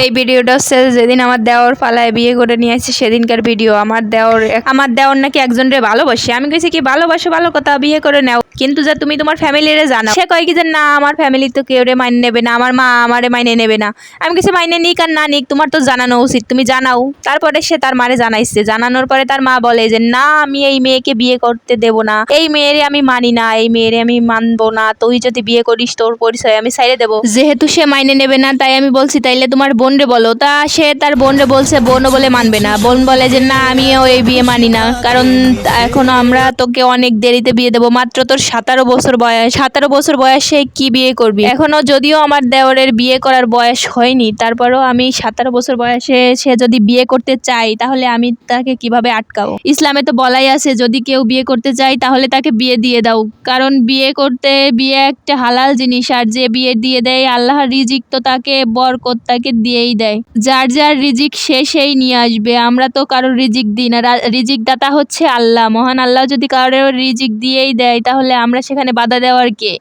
এই ভিডিওটা হচ্ছে যেদিন আমার দেওর পালায় বিয়ে করে নিয়ে আসছে, সেদিনকার ভিডিও। আমার দেওর আমার দেওর নাকি একজনরে ভালোবাসে। আমি কইছি কি, ভালোবাসো, ভালো কথা, বিয়ে করে নাও। কিন্তু যে তুমি তোমার ফ্যামিলিরে জানাও সে কয় কি যে, না, আমার ফ্যামিলি তো কেউ রে মাইনে নেবে না, আমার মা আমারে মাইনে নেবে না। আমি কিছু মাইনে নিক আর না নিক, তোমার তো জানানো উচিত, তুমি জানাও। তারপরে সে তার মারে জানাইছে। জানানোর পরে তার মা বলে যে, না, আমি এই মেয়েকে বিয়ে করতে দেব না। এই মেয়েরে আমি মানি না, এই মেয়েরে আমি মানবো না। তুই যদি বিয়ে করিস, তোর পরিচয় আমি সাইডে দেবো। যেহেতু সে মাইনে নেবে না, তাই আমি বলছি, তাইলে তোমার বোন রে বলো। তা সে তার বোনরে বলছে, বোনও বলে মানবে না। বোন বলে যে, না, আমিও এই বিয়ে মানি না। কারণ এখনও আমরা তোকে অনেক দেরিতে বিয়ে দেবো। মাত্র তোর সাতারো বছর বয়স। সাতারো বছর বয়সে কি বিয়ে করবি? এখনও যদিও আমার দেওরের বিয়ে করার বয়স হয়নি, তারপরও আমি সাতারো বছর বয়সে সে যদি বিয়ে করতে চাই তাহলে আমি তাকে কীভাবে আটকাবো? ইসলামে তো বলাই আছে, যদি কেউ বিয়ে করতে চাই তাহলে তাকে বিয়ে দিয়ে দাও। কারণ বিয়ে করতে, বিয়ে একটা হালাল জিনিস। আর যে বিয়ে দিয়ে দেয়, আল্লাহর রিজিক তো তাকে, বরকত তাকে দিয়েই দেয়। যার যার রিজিক সে সেই নিয়ে আসবে। আমরা তো কারও রিজিক দিই না। রিজিক দাতা হচ্ছে আল্লাহ। মহান আল্লাহ যদি কারোর রিজিক দিয়েই দেয়, তাহলে আমরা সেখানে বাধা দেওয়ার কে?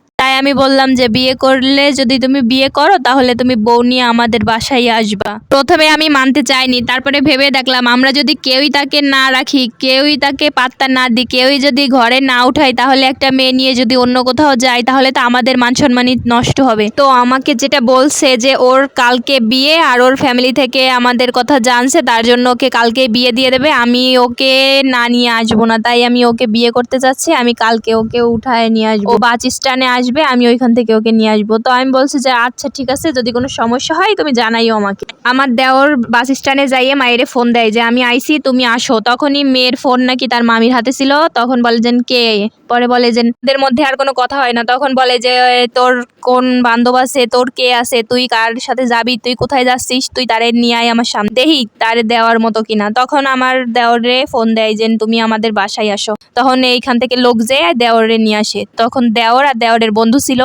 আমি বললাম যে বিয়ে করলে যদি তুমি বিয়ে করো, তাহলে তুমি বউ নিয়ে আমাদের বাসায় আসবা। প্রথমে আমি মানতে চাইনি, তারপরে ভেবে দেখলাম আমরা যদি কেউই তাকে না রাখি, কেউই তাকে পাত্তা না দিই, কেউই যদি ঘরে না উঠাই তাহলে একটা মেয়ে নিয়ে যদি অন্য কোথাও যায়, তাহলে তো আমাদের মান সম্মানই নষ্ট হবে। তো আমাকে যেটা বলছে যে ওর কালকে বিয়ে আর ওর ফ্যামিলি থেকে আমাদের কথা জানছে, তার জন্য ওকে কালকে বিয়ে দিয়ে দেবে। আমি ওকে না নিয়ে আসব না, তাই আমি ওকে বিয়ে করতে চাচ্ছি, আমি কালকে ওকে উঠায় নিয়ে আসব। বাস স্ট্যান্ডে আসবে আমি ওইখান থেকে ওকে নিয়ে আসব। তো আমি বলছি যে আচ্ছা ঠিক আছে, যদি কোনো সমস্যা হয়, তুমি জানাইও আমাকে। আমার দেওর বাস স্ট্যান্ডে যাইয়ে মায়ের ফোন দেয় যে, আমি আইছি, তুমি আসো। তখনই মেয়ের ফোন নাকি তার মামির হাতে ছিল। তখন বলে যে, কে? পরে বলে যে এদের মধ্যে আর কোনো কথা হয় না। তখন বলে যে তোর কোন বান্ধব আছে? তোর কে আছে? তুই কার সাথে যাবি? তুই কোথায় যাচ্ছিস? তুই তারে নিয়ে আয় আমার সামনে। দেখি তার দেওয়ার মতো কিনা। তখন আমার দেওরে ফোন দেয় যে, তুমি আমাদের বাসায় আসো। তখন এইখান থেকে লোক যেয়ে দেওরে নিয়ে আসে। তখন দেওর আর দেওরের বন্ধু ছিল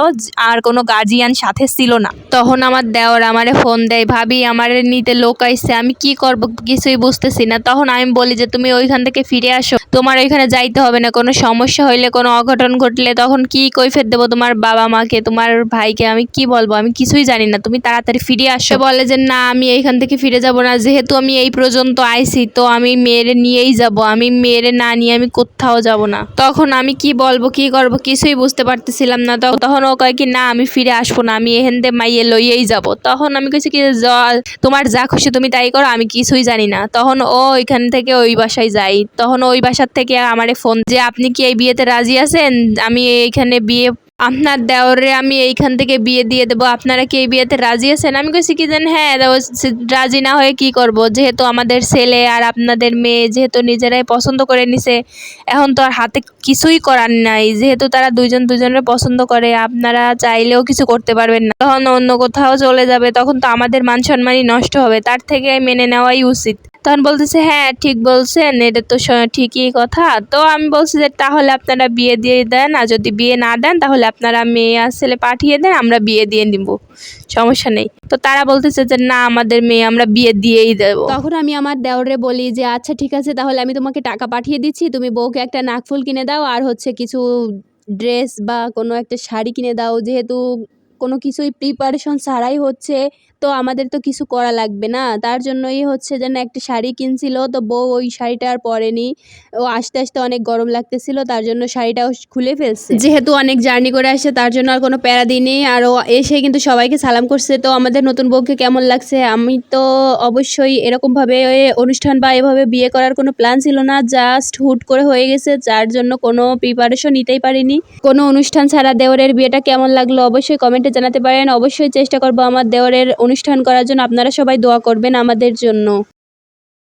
আর কোনো গার্জিয়ান সাথে ছিল না। তখন আমার দেওয়ার আমারে ফোন দেয়, ভাবি, আমারে নিতে লোক আইসে আমি কি করব? কিছুই বুঝতেছি না। তখন আমি বলি যে, তুমি ওইখান থেকে ফিরে আসো। তোমার ওইখানে যাইতে হবে না, কোনো সমস্যা হইলে, কোনো অঘটন ঘটলে তখন কি কৈফের দেবো তোমার বাবা মাকে, তোমার ভাইকে, আমি কি বলব? আমি কিছুই জানি না, তুমি তাড়াতাড়ি ফিরে আসো। বলে যে, না, আমি এইখান থেকে ফিরে যাব না, যেহেতু আমি এই পর্যন্ত আইছি, তো আমি মেয়েরে নিয়েই যাব, আমি মেয়েরে না নিয়ে আমি কোথাও যাব না। তখন আমি কি বলব, কি করব, কিছুই বুঝতে পারতেছিলাম না, তখন ও কয় কি, না, আমি ফিরে আসব না, আমি এখান থেকে মাইয়ে লইয়েই যাব। তখন আমি কইছি কি তোমার যা খুশি তুমি তাই করো, আমি কিছুই জানি না। তখন ও ওইখান থেকে ওই বাসায় যাই তখন ওই বাসার থেকে আমারে ফোন যে আপনি কি এই বিয়েতে রাজি আছেন? আমি এইখানে বিয়ে আপনার দেওরে আমি এইখান থেকে বিয়ে দিয়ে দেবো। আপনারা কি এই বিয়েতে রাজি আছেন? আমি কইছি, কি যেন হ্যাঁ রাজি না হয়ে কি করব? যেহেতু আমাদের ছেলে আর আপনাদের মেয়ে যেহেতু নিজেরাই পছন্দ করে নিছে, এখন তো আর হাতে কিছুই করার নাই। যেহেতু তারা দুইজন দুজনের পছন্দ করে, আপনারা চাইলেও কিছু করতে পারবেন না। তখন অন্য কোথাও চলে যাবে, তখন তো আমাদের মান সম্মানই নষ্ট হবে। তার থেকে মেনে নেওয়াই উচিত। তখন বলতেছে হ্যাঁ ঠিক বলছেন, এটা তো ঠিকই কথা। তো আমি বলছি যে, তাহলে আপনারা বিয়ে দিয়ে দেন, আর যদি বিয়ে না দেন, তাহলে আপনারা মেয়ে আর ছেলে পাঠিয়ে দেন, আমরা বিয়ে দিয়ে নিব। সমস্যা নেই। তো তারা বলতেছে যে, না, আমাদের মেয়ে, আমরা বিয়ে দিয়েই দেবো। তখন আমি আমার দেওরে বলি যে আচ্ছা ঠিক আছে, তাহলে আমি তোমাকে টাকা পাঠিয়ে দিচ্ছি। তুমি বউকে একটা নাকফুল কিনে দাও, আর হচ্ছে কিছু ড্রেস বা কোনো একটা শাড়ি কিনে দাও। যেহেতু কোনো কিছুই প্রিপারেশন ছাড়াই হচ্ছে তো আমাদের তো কিছু করা লাগবে না। তার জন্যই হচ্ছে যেন একটা শাড়ি কিনছিল, তো বউ ওই শাড়িটা আর পরেনি। ও আস্তে আস্তে অনেক গরম লাগতেছিল, তার জন্য শাড়িটাও খুলে ফেলছে। যেহেতু অনেক জার্নি করে আসছে, তার জন্য আর কোনো প্যারা দিইনি। আর ও এসে কিন্তু সবাইকে সালাম করছে। তো আমাদের নতুন বউকে কেমন লাগছে? আমি তো অবশ্যই এরকমভাবে অনুষ্ঠান বা এভাবে বিয়ে করার কোনো প্ল্যান ছিল না। জাস্ট হুট করে হয়ে গেছে, যার জন্য কোনো প্রিপারেশন নিতেই পারিনি। কোনো অনুষ্ঠান ছাড়া দেওরের বিয়েটা কেমন লাগল অবশ্যই কমেন্টে জানাতে পারেন। অবশ্যই চেষ্টা করব আমার দেওরের অনুষ্ঠান করার জন্য আপনারা সবাই দোয়া করবেন আমাদের জন্য।